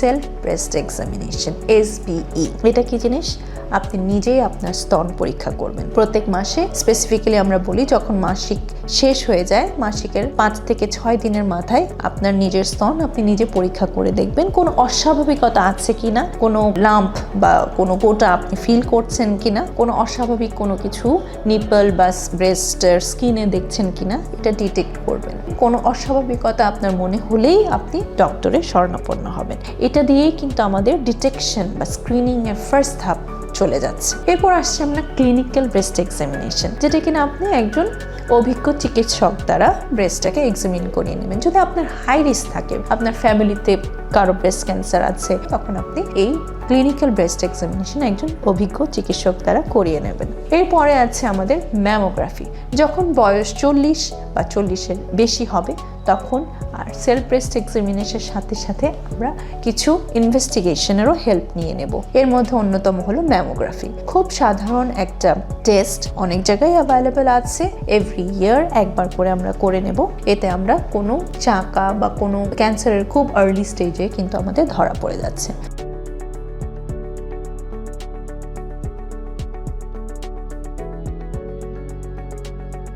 Self breast examination এসবিই এটা কি জিনিস? আপনি নিজেই আপনার স্তন পরীক্ষা করবেন। প্রত্যেক মাসে স্পেসিফিক্যালি আমরা বলি যখন মাসিক শেষ হয়ে যায়, মাসিকের পাঁচ থেকে ছয় দিনের মাথায় আপনার নিজের স্তন আপনি নিজে পরীক্ষা করে দেখবেন কোনো অস্বাভাবিকতা আছে কিনা, কোনো লাম্প বা কোনো গোটা আপনি ফিল করছেন কিনা, কোনো অস্বাভাবিক কোনো কিছু নিপল বা ব্রেস্টের স্কিনে দেখছেন কিনা, এটা ডিটেক্ট করবেন। কোনো অস্বাভাবিকতা আপনার মনে হলেই আপনি ডক্টরের শরণাপন্ন হবেন। এটা দিয়েই কিন্তু আমাদের ডিটেকশন বা স্ক্রিনিং এর ফার্স্ট ধাপ চলে যাচ্ছে। এরপর আসছে আমরা ক্লিনিক্যাল ব্রেস্ট এক্সামিনেশন যেটা কিনা আপনি একজন অভিজ্ঞ চিকিৎসক দ্বারা ব্রেস্টটাকে এক্সামিন করিয়ে নেবেন। যদি আপনার হাই রিস্ক থাকে, আপনার ফ্যামিলিতে কারও ব্রেস্ট ক্যান্সার আছে, তখন আপনি এই ক্লিনিক্যাল ব্রেস্ট এক্সামিনেশন একজন অভিজ্ঞ চিকিৎসক দ্বারা করিয়ে নেবেন। এরপরে আছে আমাদের ম্যামোগ্রাফি। যখন বয়স চল্লিশ বা চল্লিশের বেশি হবে, তখন আর সেলফ ব্রেস্ট এক্সামিনেশনের সাথে সাথে আমরা কিছু ইনভেস্টিগেশনেরও হেল্প নিয়ে নেব। এর মধ্যে অন্যতম হলো ম্যামোগ্রাফি। খুব সাধারণ একটা টেস্ট অনেক জায়গায় অ্যাভেলেবেল আছে। এভরি ইয়ার একবার করে আমরা করে নেব। এতে আমরা কোনো চাকা বা কোনো ক্যান্সারের খুব আর্লি স্টেজে কিন্তু আমাদের ধরা পড়ে যাচ্ছে।